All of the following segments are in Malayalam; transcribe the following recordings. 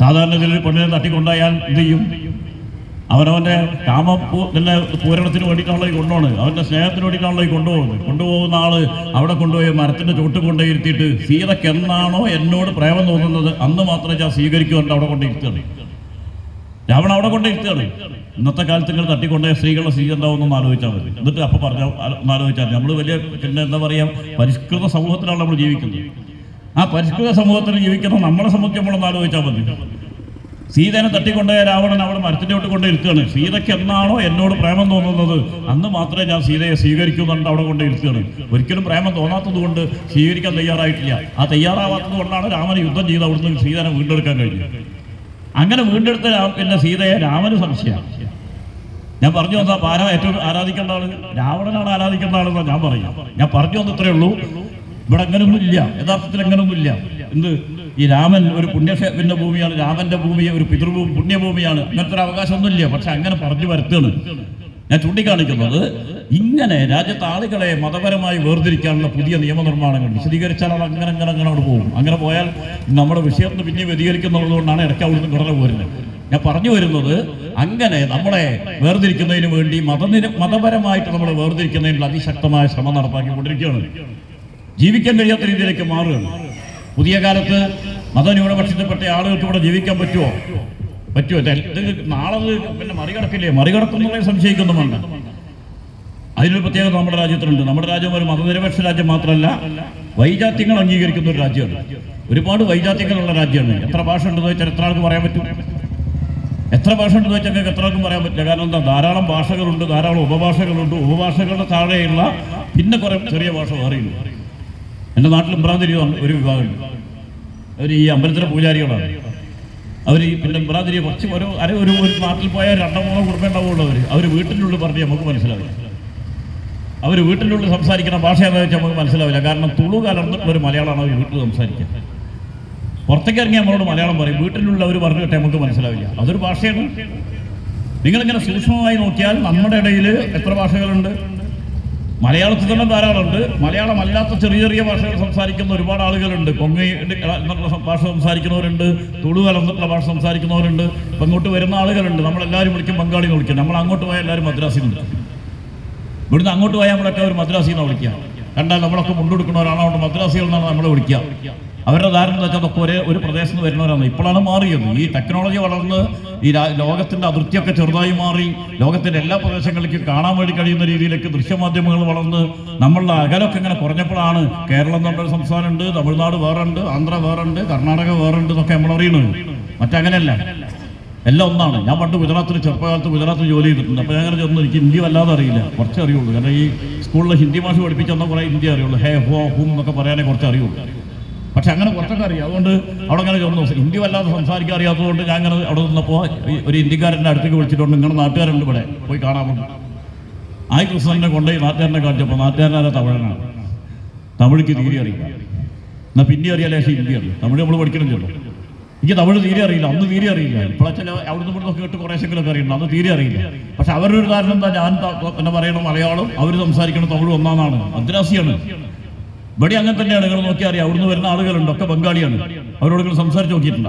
സാധാരണ ചിലർ പെണ്ണിനെ തട്ടിക്കൊണ്ടായാൽ എന്ത് ചെയ്യും? അവനവന്റെ കാമ പിന്നെ പൂരണത്തിന് വേണ്ടിയിട്ടാണല്ലോ ഈ കൊണ്ടുപോകണ് അവന്റെ സ്നേഹത്തിന് വേണ്ടിയിട്ടാണല്ലോ ഈ കൊണ്ടുപോകുന്നത്. കൊണ്ടുപോകുന്ന ആൾ അവിടെ കൊണ്ടുപോയി മരത്തിന്റെ ചോട്ട് കൊണ്ടുപോയിരുത്തിയിട്ട് സീതയ്ക്ക് എന്നാണോ എന്നോട് പ്രേമം തോന്നുന്നത് അന്ന് മാത്രമേ ഞാൻ സ്വീകരിക്കുന്നുണ്ട് അവിടെ കൊണ്ടിരുത്തുകയാണ് രാവണ അവിടെ കൊണ്ടിരുത്തുകയാണ് ഇന്നത്തെ കാലത്ത് നിങ്ങൾ തട്ടിക്കൊണ്ടുപോയ സ്ത്രീകളുടെ സ്ഥിതി എന്താവുമെന്നൊന്ന് ആലോചിച്ചാൽ മതി. എന്നിട്ട് അപ്പം പറഞ്ഞ ഒന്ന് ആലോചിച്ചാൽ നമ്മൾ വലിയ പിന്നെ എന്താ പറയുക പരിഷ്കൃത സമൂഹത്തിലാണ് നമ്മൾ ജീവിക്കുന്നത്. ആ പരിഷ്കൃത സമൂഹത്തിൽ ജീവിക്കുന്ന നമ്മളെ സംബന്ധിച്ച് നമ്മളൊന്ന് ആലോചിച്ചാൽ മതി. സീതനെ തട്ടിക്കൊണ്ടുപോയ രാവണൻ അവിടെ മരത്തിന്റെ ഒട്ട് കൊണ്ട് ഇരുത്തുകയാണ് സീതയ്ക്ക് എന്നാണോ എന്നോട് പ്രേമം തോന്നുന്നത്? അന്ന് മാത്രമേ ഞാൻ സീതയെ സ്വീകരിക്കുന്നുണ്ട് അവിടെ കൊണ്ട് ഇരുത്തുകയാണ് ഒരിക്കലും പ്രേമം തോന്നാത്തത് കൊണ്ട് സ്വീകരിക്കാൻ തയ്യാറായിട്ടില്ല. ആ തയ്യാറാവാത്തത് കൊണ്ടാണ് രാമന് യുദ്ധം ചെയ്ത് അവിടുന്ന് സീതനെ വീണ്ടെടുക്കാൻ കഴിഞ്ഞത്. അങ്ങനെ വീണ്ടെടുത്ത പിന്നെ സീതയെ രാമന് സംശയമാണ് ഞാൻ പറഞ്ഞു വന്നാൽ ആരാ ഏറ്റവും ആരാധിക്കേണ്ട ആൾ രാവണനാണ് ആരാധിക്കേണ്ട ആളെന്നാണ് ഞാൻ പറയാം. ഞാൻ പറഞ്ഞു ഇത്രയേ ഉള്ളൂ. ഇവിടെ അങ്ങനൊന്നുമില്ല. യഥാർത്ഥത്തിൽ അങ്ങനൊന്നുമില്ല. എന്ത്? ഈ രാമൻ ഒരു പുണ്യക്ഷേത്രത്തിന്റെ ഭൂമിയാണ് രാമന്റെ ഭൂമി ഒരു പിതൃഭൂമി പുണ്യഭൂമിയാണ്. അങ്ങനത്തെ ഒരു അവകാശമൊന്നുമില്ല. പക്ഷെ അങ്ങനെ പറഞ്ഞു വരുത്തുകയാണ്. ഞാൻ ചൂണ്ടിക്കാണിക്കുന്നത് ഇങ്ങനെ രാജ്യത്തെ ആളുകളെ മതപരമായി വേർതിരിക്കാനുള്ള പുതിയ നിയമനിർമ്മാണങ്ങൾ വിശദീകരിച്ചാൽ അത് അങ്ങനെ അങ്ങനെ അങ്ങനെ അവിടെ പോകും. അങ്ങനെ പോയാൽ നമ്മുടെ വിഷയത്തിന് പിന്നെ വ്യതികരിക്കുന്നുള്ളത് കൊണ്ടാണ് ഇടയ്ക്ക് അവിടുന്ന് കുറഞ്ഞു പോരുന്നത് ഞാൻ പറഞ്ഞു വരുന്നത് അങ്ങനെ നമ്മളെ വേർതിരിക്കുന്നതിന് വേണ്ടി മതനിര മതപരമായിട്ട് നമ്മളെ വേർതിരിക്കുന്നതിനുള്ള അതിശക്തമായ ശ്രമം നടപ്പാക്കിക്കൊണ്ടിരിക്കുകയാണ്. ജീവിക്കാൻ കഴിയാത്ത രീതിയിലേക്ക് മാറുകയാണ്. പുതിയ കാലത്ത് മതന്യൂനപക്ഷത്തിൽപ്പെട്ട ആളുകൾക്ക് ഇവിടെ ജീവിക്കാൻ പറ്റുമോ? പറ്റുമോ? നാളെ പിന്നെ മറികടക്കില്ലേ? മറികടക്കുന്നുള്ളേ സംശയിക്കുന്നുമുണ്ട് അതിനൊരു പ്രത്യേകത നമ്മുടെ രാജ്യത്തിനുണ്ട്. നമ്മുടെ രാജ്യം ഒരു മതനിരപേക്ഷ രാജ്യം മാത്രമല്ല വൈജാത്യങ്ങൾ അംഗീകരിക്കുന്ന ഒരു രാജ്യമാണ്. ഒരുപാട് വൈജാത്യങ്ങളുള്ള രാജ്യമാണ്. എത്ര ഭാഷ ഉണ്ടെന്ന് വെച്ചാൽ എത്ര ആൾക്ക് പറയാൻ പറ്റും? എത്ര ഭാഷ ഉണ്ടെന്ന് വെച്ചാൽ നിങ്ങൾക്ക് എത്ര ആൾക്കും പറയാൻ പറ്റില്ല. കാരണം എന്താ? ധാരാളം ഭാഷകളുണ്ട് ധാരാളം ഉപഭാഷകളുണ്ട്. ഉപഭാഷകളുടെ താഴെയുള്ള പിന്നെ കുറെ ചെറിയ ഭാഷ വേറെയുണ്ട്. എന്റെ നാട്ടിൽ ഇമ്രാന്തിരി ഒരു വിഭാഗമുണ്ട്. അവർ ഈ അമ്പലത്തിലെ പൂജാരികളാണ്. അവർ ഈ പിന്നെ ഇമ്രാന്തിരി കുറച്ച് ഒരു അര ഒരു ഒരു നാട്ടിൽ പോയാൽ രണ്ടോ മൂന്നോ കുടുംബം ഉണ്ടാവുള്ളൂ അവർ അവർ വീട്ടിനുള്ളിൽ പറഞ്ഞ് നമുക്ക് മനസ്സിലാവില്ല. അവർ വീട്ടിനുള്ളിൽ സംസാരിക്കുന്ന ഭാഷ വെച്ചാൽ നമുക്ക് മനസ്സിലാവില്ല. കാരണം തുളു കലർന്നിട്ടുള്ള ഒരു മലയാളമാണ് അവർ വീട്ടിൽ സംസാരിക്കുക. പുറത്തേക്ക് ഇറങ്ങി നമ്മളോട് മലയാളം പറയും. വീട്ടിലുള്ള അവർ പറഞ്ഞു കിട്ടെ നമുക്ക് മനസ്സിലാവില്ല. അതൊരു ഭാഷയാണ്. നിങ്ങളിങ്ങനെ സൂക്ഷ്മമായി നോക്കിയാൽ നമ്മുടെ ഇടയിൽ എത്ര ഭാഷകളുണ്ട്? മലയാളത്തിൽ തന്നെ ധാരാളമുണ്ട്. മലയാളം അല്ലാത്ത ചെറിയ ചെറിയ ഭാഷകൾ സംസാരിക്കുന്ന ഒരുപാട് ആളുകളുണ്ട്. കൊങ്ങി എന്നുള്ള ഭാഷ സംസാരിക്കുന്നവരുണ്ട്. തുളു കലർന്നിട്ടുള്ള ഭാഷ സംസാരിക്കുന്നവരുണ്ട്. ഇപ്പം ഇങ്ങോട്ട് വരുന്ന ആളുകളുണ്ട്. നമ്മളെല്ലാവരും വിളിക്കും ബംഗാളി എന്ന് വിളിക്കും. നമ്മൾ അങ്ങോട്ട് പോയാൽ എല്ലാവരും മദ്രാസിൽ നിന്ന് ഇവിടുന്ന് അങ്ങോട്ട് പോയാൽ നമ്മളൊക്കെ ഒരു മദ്രാസിൽ നിന്ന് വിളിക്കുക. കണ്ടാൽ നമ്മളൊക്കെ മുണ്ടെടുക്കുന്നവരാണ്. അവിടെ മദ്രാസികൾ എന്നാണ് നമ്മളെ വിളിക്കുക. അവരുടെ ധാരണ എന്ന് വെച്ചാൽ ഒരേ ഒരു പ്രദേശത്ത് നിന്ന് വരുന്നവരാണ്. ഇപ്പോഴാണ് മാറിയത്. ഈ ടെക്നോളജി വളർന്ന് ഈ ലോകത്തിന്റെ അതിർത്തിയൊക്കെ ചെറുതായി മാറി ലോകത്തിന്റെ എല്ലാ പ്രദേശങ്ങളിലേക്കും കാണാൻ വേണ്ടി കഴിയുന്ന രീതിയിലേക്ക് ദൃശ്യമാധ്യമങ്ങൾ വളർന്ന് നമ്മളുടെ അകലൊക്കെ ഇങ്ങനെ കുറഞ്ഞപ്പോഴാണ് കേരളം പറഞ്ഞൊരു സംസ്ഥാനമുണ്ട് തമിഴ്നാട് വേറുണ്ട് ആന്ധ്ര വേറുണ്ട് കർണാടക വേറുണ്ട് എന്നൊക്കെ നമ്മൾ അറിയുന്നത് മറ്റങ്ങനെയല്ല എല്ലാം ഒന്നാണ്. ഞാൻ പണ്ട് ഗുജറാത്തിൽ ചെറുപ്പകാലത്ത് ഗുജറാത്തിൽ ജോലി ചെയ്തിട്ടുണ്ട്. അപ്പോൾ ഞാൻ ചെന്നു എനിക്ക് ഹിന്ദി വല്ലാതെ അറിയില്ല. കുറച്ച് അറിയുള്ളൂ. കാരണം ഈ സ്കൂളിൽ ഹിന്ദി ഭാഷ പഠിപ്പിച്ചെന്നാൽ കുറേ ഹിന്ദി അറിയുള്ളൂ. ഹേ ഹോ ഹൂം എന്നൊക്കെ പറയാനേ കുറച്ച് അറിയുള്ളൂ. പക്ഷെ അങ്ങനെ കുറച്ചൊക്കെ അറിയാം. അതുകൊണ്ട് അവിടെ അങ്ങനെ ചെന്നു ഹിന്ദി വല്ലാതെ സംസാരിക്കാൻ അറിയാത്തതുകൊണ്ട് ഞാൻ അങ്ങനെ അവിടെ നിന്നപ്പോൾ ഒരു ഹിന്ദിക്കാരന്റെ അടുത്തേക്ക് വിളിച്ചിട്ടുണ്ട്. നിങ്ങളുടെ നാട്ടുകാരുണ്ട് ഇവിടെ. പോയി കാണാമെന്ന് ആ കൃഷ്ണനെ കൊണ്ടുപോയി നാട്ടുകാരനെ കാണിച്ചപ്പോൾ നാട്ടുകാരനാരെ? തമിഴനാണ്. തമിഴിക്ക് തീരെ അറിയില്ല. എന്നാൽ പിന്നെ അറിയാലേ പക്ഷേ ഹിന്ദിയാണ് തമിഴ് നമ്മൾ പഠിക്കണമെന്നല്ലോ എനിക്ക് തമിഴ് തീരെ അറിയില്ല. അന്ന് തീരെ അറിയില്ല. ഇപ്പോഴെ ചില അവിടുന്ന് ഇവിടുന്ന് കേട്ട് കുറേശ്ശെങ്കിലൊക്കെ അറിയണം. അന്ന് തീരെ അറിയില്ല. പക്ഷെ അവരുടെ ഒരു കാരണം എന്താ? ഞാൻ എന്നെ പറയണം മലയാളം അവർ സംസാരിക്കണം തമിഴ് ഒന്നാന്നാണ് മദ്രാസിയാണ്. ഇവിടെ അങ്ങനെ തന്നെയാണ്. നിങ്ങൾ നോക്കിയാൽ അറിയാം. അവിടുന്ന് വരുന്ന ആളുകളുണ്ട്. ഒക്കെ ബംഗാളിയാണ്. അവരോട് നിങ്ങൾ സംസാരിച്ച് നോക്കിയിട്ടില്ല.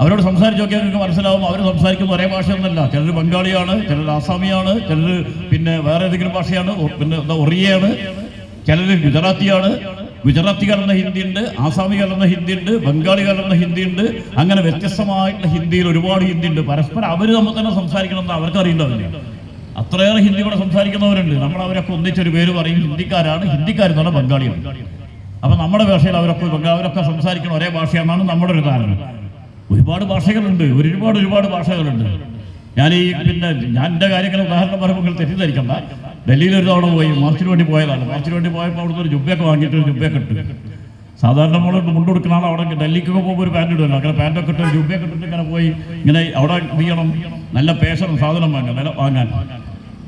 അവരോട് സംസാരിച്ച് നോക്കിയാൽ നിങ്ങൾക്ക് മനസ്സിലാവും. അവർ സംസാരിക്കുന്ന ഒരേ ഭാഷയൊന്നുമല്ല. ചിലർ ബംഗാളിയാണ് ചിലർ ആസാമിയാണ് ചിലർ പിന്നെ വേറെ ഏതെങ്കിലും ഭാഷയാണ്. പിന്നെ എന്താ ഒറിയയാണ്. ചിലർ ഗുജറാത്തിയാണ്. ഗുജറാത്തി കലർന്ന ഹിന്ദി ഉണ്ട് ആസാമി കലർന്ന ഹിന്ദി ഉണ്ട് ബംഗാളി കലർന്ന ഹിന്ദി ഉണ്ട് അങ്ങനെ വ്യത്യസ്തമായിട്ടുള്ള ഹിന്ദിയിൽ ഒരുപാട് ഹിന്ദി ഉണ്ട് പരസ്പരം അവർ നമ്മൾ തന്നെ സംസാരിക്കണമെന്ന് അവർക്ക് അറിയണ്ടാവില്ല അത്രയേറെ ഹിന്ദി ഇവിടെ സംസാരിക്കുന്നവരുണ്ട്. നമ്മൾ അവരൊക്കെ ഒന്നിച്ചൊരു പേര് പറയും. ഹിന്ദിക്കാരാണ്. ഹിന്ദിക്കാരെന്നുള്ള ബംഗാളിയാണ് അപ്പൊ നമ്മുടെ ഭാഷയിൽ അവരൊക്കെ അവരൊക്കെ സംസാരിക്കുന്ന ഒരേ ഭാഷയാണെന്നാണ് നമ്മുടെ ഒരു ധാരണ ഒരുപാട് ഭാഷകളുണ്ട്. ഒരുപാട് ഒരുപാട് ഭാഷകളുണ്ട്. ഞാൻ ഈ പിന്നെ ഞാൻ എന്റെ കാര്യങ്ങൾ ഉദാഹരണം പറയുമ്പോൾ തെറ്റിദ്ധരിക്കണ്ട. ഡൽഹിയിൽ ഒരു തവണ പോയി. മാർച്ചിന് വേണ്ടി പോയതാണ്. മാർച്ചിന് വേണ്ടി പോയപ്പോൾ അവിടുന്ന് ഒരു ജുബ്ബയൊക്കെ വാങ്ങിയിട്ട് ഒരു ജുബയൊക്കെ ഇട്ട്. സാധാരണ നമ്മൾ മുണ്ട് കൊടുക്കുന്ന ആൾ അവിടെ ഡൽഹിക്കൊക്കെ പോകുമ്പോൾ ഒരു പാന്റ് ഇടുമല്ലോ. അങ്ങനെ പാന്റൊക്കെ ഇട്ട് ജുബയൊക്കെ ഇട്ടിട്ട് ഇങ്ങനെ പോയി. ഇങ്ങനെ അവിടെ ചെയ്യണം നല്ല പേഷൻ സാധനം വാങ്ങാൻ വില വാങ്ങാൻ.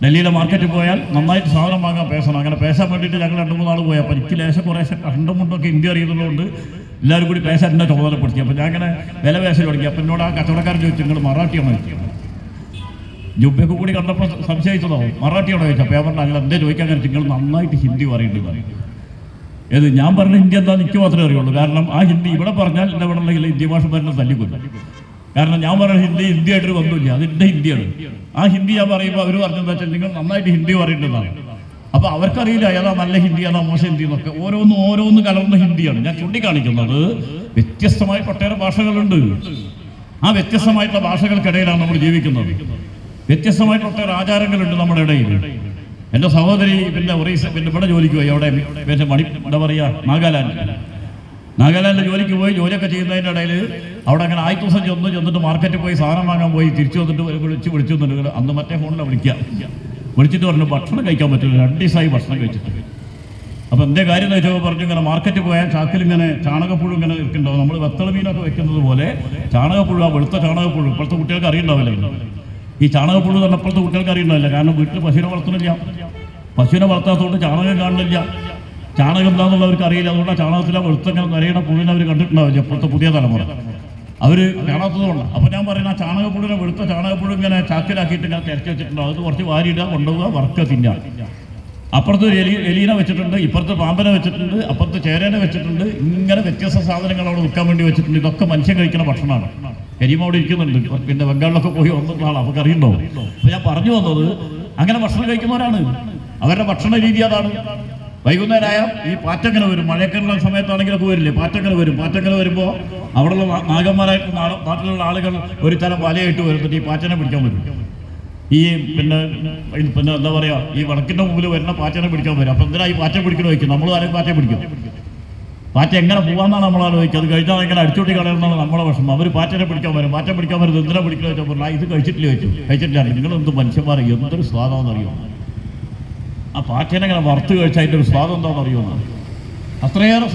ഡൽഹിയിലെ മാർക്കറ്റിൽ പോയാൽ നന്നായിട്ട് സാധനം വാങ്ങാൻ പേശണം അങ്ങനെ പേശാൻ വേണ്ടിയിട്ട് ഞങ്ങൾ രണ്ട് മൂന്നാൾ പോയി. അപ്പോൾ എനിക്ക് ലേശം കുറേശ്ശെ കണ്ടും മുണ്ടൊക്കെ ഹിന്ദി അറിയുന്നതുകൊണ്ട് എല്ലാവരും കൂടി പേശാൻ എന്നെ ചുമതലപ്പെടുത്തി. അപ്പോൾ ഞാൻ അങ്ങനെ വില പേശൽ തുടങ്ങി. അപ്പോൾ എന്നോട് ആ കച്ചവടക്കാരൻ ചോദിച്ചു നിങ്ങൾ മറാഠിയാണോ ജുബയൊക്കെ കൂടി കണ്ടപ്പോൾ സംശയിച്ചതോ മറാഠിയാണോ ചോദിച്ചു അപ്പോൾ ഞാൻ പറഞ്ഞു എന്തേ ചോദിക്കാൻ കാര്യം നിങ്ങൾ നന്നായിട്ട് ഹിന്ദി പറയുന്നുണ്ട് പറയും ഏത് ഞാൻ പറഞ്ഞ ഹിന്ദി എന്താ എനിക്ക് മാത്രമേ അറിയുള്ളൂ. കാരണം ആ ഹിന്ദി ഇവിടെ പറഞ്ഞാൽ എന്നെ ഇവിടെ ഉണ്ടെങ്കിൽ ഹിന്ദി ഭാഷ പറഞ്ഞാൽ തല്ലിക്കൊല്ലും. കാരണം ഞാൻ പറയുന്നത് ഹിന്ദി ഹിന്ദിയായിട്ടൊരു ബന്ധമില്ല. അതിന്റെ ഹിന്ദിയാണ്. ആ ഹിന്ദി ഞാൻ പറയുമ്പോൾ അവർ പറഞ്ഞെന്ന് വെച്ചാൽ നിങ്ങൾ നന്നായിട്ട് ഹിന്ദി പറയേണ്ടതാണ് അപ്പൊ അവർക്കറിയില്ല ഏതാ നല്ല ഹിന്ദി ഏതാ മോശം ഹിന്ദി എന്നൊക്കെ. ഓരോന്ന് ഓരോന്ന് കലർന്ന ഹിന്ദിയാണ്. ഞാൻ ചൂണ്ടിക്കാണിക്കുന്നത് വ്യത്യസ്തമായി ഒട്ടേറെ ഭാഷകളുണ്ട്. ആ വ്യത്യസ്തമായിട്ടുള്ള ഭാഷകൾക്കിടയിലാണ് നമ്മൾ ജീവിക്കുന്നത്. വ്യത്യസ്തമായിട്ടുള്ള ഒട്ടേറെ ആചാരങ്ങളുണ്ട് നമ്മുടെ ഇടയിൽ. എന്റെ സഹോദരി പിന്നെ ഒറീസ പിന്നെ ഇവിടെ ജോലിക്ക് പോയി. അവിടെ മണി എന്താ പറയുക നാഗാലാൻഡ് നാഗാലാൻഡ് ജോലിക്ക് പോയി ജോലിയൊക്കെ ചെയ്യുന്നതിന്റെ ഇടയിൽ അവിടെ അങ്ങനെ ആയി ദിവസം ചെന്ന് ചെന്നിട്ട് മാർക്കറ്റിൽ പോയി സാധനം വാങ്ങാൻ പോയി തിരിച്ചു വന്നിട്ട് വിളിച്ച് വിളിച്ചു വന്നിട്ട് അന്ന് മറ്റേ ഫോണിലാണ് വിളിക്കുക. വിളിച്ചിട്ട് പറഞ്ഞു ഭക്ഷണം കഴിക്കാൻ പറ്റില്ല രണ്ട് ദിവസമായി ഭക്ഷണം കഴിച്ചിട്ട്. അപ്പോൾ എന്തേ കാര്യം എന്ന് വെച്ചാൽ പറഞ്ഞു ഇങ്ങനെ മാർക്കറ്റിൽ പോയാൽ ചാക്കിൽ ഇങ്ങനെ ചാണകപ്പുഴു ഇങ്ങനെ വെക്കുന്നുണ്ടാവും നമ്മൾ വെത്തള മീനൊക്കെ വെക്കുന്നത് പോലെ ചാണകപ്പുഴു ആ വെളുത്ത ചാണകപ്പുഴു ഇപ്പോഴത്തെ കുട്ടികൾക്ക് അറിയണ്ടാവില്ല ഈ ചാണകപ്പുഴു തന്നെ ഇപ്പോഴത്തെ കുട്ടികൾക്ക് അറിയണ്ടാവില്ല കാരണം വീട്ടിൽ പശുവിനെ വളർത്തുന്നില്ല. പശുവിനെ വളർത്താത്തതുകൊണ്ട് ചാണകം കാണുന്നില്ല. ചാണകം എന്താണെന്നുള്ളവർക്ക് അറിയില്ല. അതുകൊണ്ട് ചാണകത്തിലെ വെളുത്തങ്ങൾ നിറയണ പുഴുവിനെ അവർ കണ്ടിട്ടുണ്ടാവില്ല. ഇപ്പോഴത്തെ പുതിയ തലമുറ. അവർ കാണാത്തതുകൊണ്ട്. അപ്പോൾ ഞാൻ പറയുന്ന ആ ചാണകപ്പുഴുവിനെ വെളുത്ത ചാണകപ്പുഴു ഇങ്ങനെ ചാക്കിലാക്കിയിട്ട് ഇങ്ങനെ തിരക്കി വെച്ചിട്ടുണ്ടാവും. അത് കുറച്ച് വാരിയിടുക കൊണ്ടുപോവുക വറുക്കുക തിന്നുക. അപ്പുറത്ത് എലി എലീനെ വെച്ചിട്ടുണ്ട് ഇപ്പുറത്ത് പാമ്പനെ വെച്ചിട്ടുണ്ട് അപ്പുറത്ത് ചേരേനെ വെച്ചിട്ടുണ്ട്. ഇങ്ങനെ വ്യത്യസ്ത സാധനങ്ങൾ അവിടെ വിൽക്കാൻ വേണ്ടി വെച്ചിട്ടുണ്ട്. ഇതൊക്കെ മനുഷ്യൻ കഴിക്കുന്ന ഭക്ഷണമാണ്. കരിമ അവിടെ ഇരിക്കുന്നുണ്ട്. പിന്നെ ബംഗാളിലൊക്കെ പോയി വന്നിട്ടുള്ള ആൾ അവർക്ക് അറിയണ്ടോ അപ്പൊ ഞാൻ പറഞ്ഞു വന്നത് അങ്ങനെ ഭക്ഷണം കഴിക്കുന്നവരാണ്. അവരുടെ ഭക്ഷണ രീതി അതാണ്. വൈകുന്നേരമായ ഈ പാറ്റങ്ങനെ വരും. മഴയൊക്കെയുള്ള സമയത്താണെങ്കിലൊക്കെ വരില്ലേ? പാറ്റങ്ങനെ വരും. പാറ്റങ്ങനെ വരുമ്പോൾ അവിടെയുള്ള നാഗന്മാരായിട്ടുള്ള നാഗന്മാരായിട്ട് നാട്ടിലുള്ള ആളുകൾ ഒരു തരം വലയായിട്ട് വരുന്നിട്ട് ഈ പാറ്റനെ പിടിക്കാൻ വരും. ഈ പിന്നെ പിന്നെ എന്താ പറയുക ഈ വിളക്കിന്റെ മുമ്പിൽ വരുന്ന പാറ്റനെ പിടിക്കാൻ വരും. അപ്പം എന്തിനാ ഈ പാറ്റ പിടിക്കണ വയ്ക്കും നമ്മൾ ആരും പാറ്റ പിടിക്കും? പാറ്റ എങ്ങനെ പോകാമെന്നാണ് നമ്മൾ ആലോചിക്കുക. അത് കഴിച്ചാൽ എങ്ങനെ അടിച്ചോട്ടി കളയണമെന്നാണ് നമ്മളെ വിഷമം. അവർ പാറ്റനെ പിടിക്കാൻ വരും. പാറ്റ പിടിക്കാൻ വരും എന്തിനാ പിടിക്കണമെന്ന് വെച്ചാൽ ഇത് കഴിച്ചിട്ടില്ല? വെച്ചു കഴിച്ചിട്ടില്ല. നിങ്ങൾ മനുഷ്യന്മാർ എന്തൊരു സ്വാദാണെന്ന് അറിയോ ആ പാറ്റേനെ ഇങ്ങനെ വറുത്ത് കഴിച്ചാൽ അതിന്റെ ഒരു സ്വാദം എന്താണെന്ന് അറിയുമോ? അത്രയേറെ